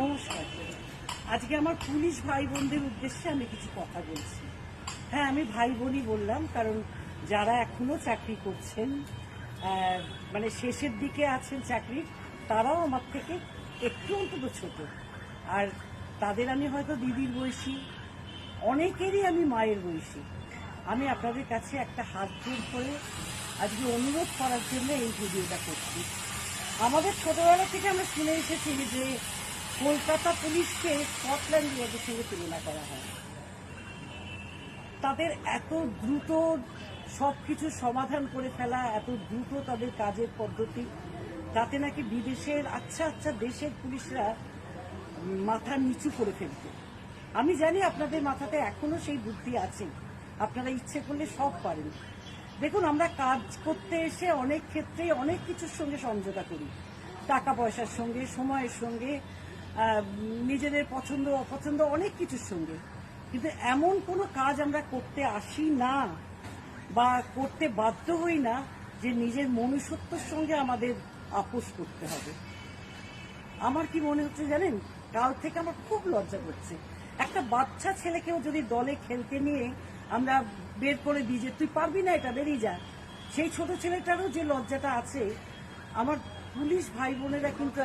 নমস্কার। আজকে আমার পুলিশ ভাই বোনদের উদ্দেশ্যে আমি কিছু কথা বলছি। হ্যাঁ আমি ভাই বোনই বললাম, কারণ যারা এখনও চাকরি করছেন মানে শেষের দিকে আছেন চাকরি, তারাও আমার থেকে একটু অন্তত ছোট। আর তাদের আমি হয়তো দিদির বয়সী, অনেকেরই আমি মায়ের বয়সী। আমি আপনাদের কাছে একটা হাত জোর করে আজকে অনুরোধ করার জন্য এই ভিডিওটা করছি। আমাদের ছোটবেলা থেকে আমরা শুনে এসেছি যে কলকাতা পুলিশকে স্কটল্যান্ড ইয়ার্ডের সঙ্গে তুলনা করা হয়। তাদের এত দ্রুত সব কিছু সমাধান করে ফেলা, এত দ্রুত তাদের কাজের পদ্ধতি, তাতে নাকি বিদেশের আচ্ছা আচ্ছা দেশের পুলিশরা মাথা নিচু করে ফেলত। আমি জানি আপনাদের মাথাতে এখনও সেই বুদ্ধি আছে। আপনারা ইচ্ছে করলে সব পারেন। দেখুন, আমরা কাজ করতে এসে অনেক ক্ষেত্রে অনেক কিছুর সঙ্গে সমঝোতা করি। টাকা পয়সার সঙ্গে, সময়ের সঙ্গে নিজেদের পছন্দ, অপছন্দ, অনেক কিছুর সঙ্গে। কিন্তু এমন কোনো কাজ আমরা করতে আসি না বা করতে বাধ্য হই না যে নিজের মনুষ্যত্বর সঙ্গে আমাদের আপোষ করতে হবে। আমার কি মনে হচ্ছে জানেন? কাল থেকে আমার খুব লজ্জা করছে। একটা বাচ্চা ছেলেকেও যদি দলে খেলতে নিয়ে আমরা বের করে দিই যে, তুই পারবি না এটা, বেরিয়ে যা। সেই ছোট ছেলেটারও যে লজ্জাটা আছে, আমার পুলিশ ভাই বোনেরা কিন্তু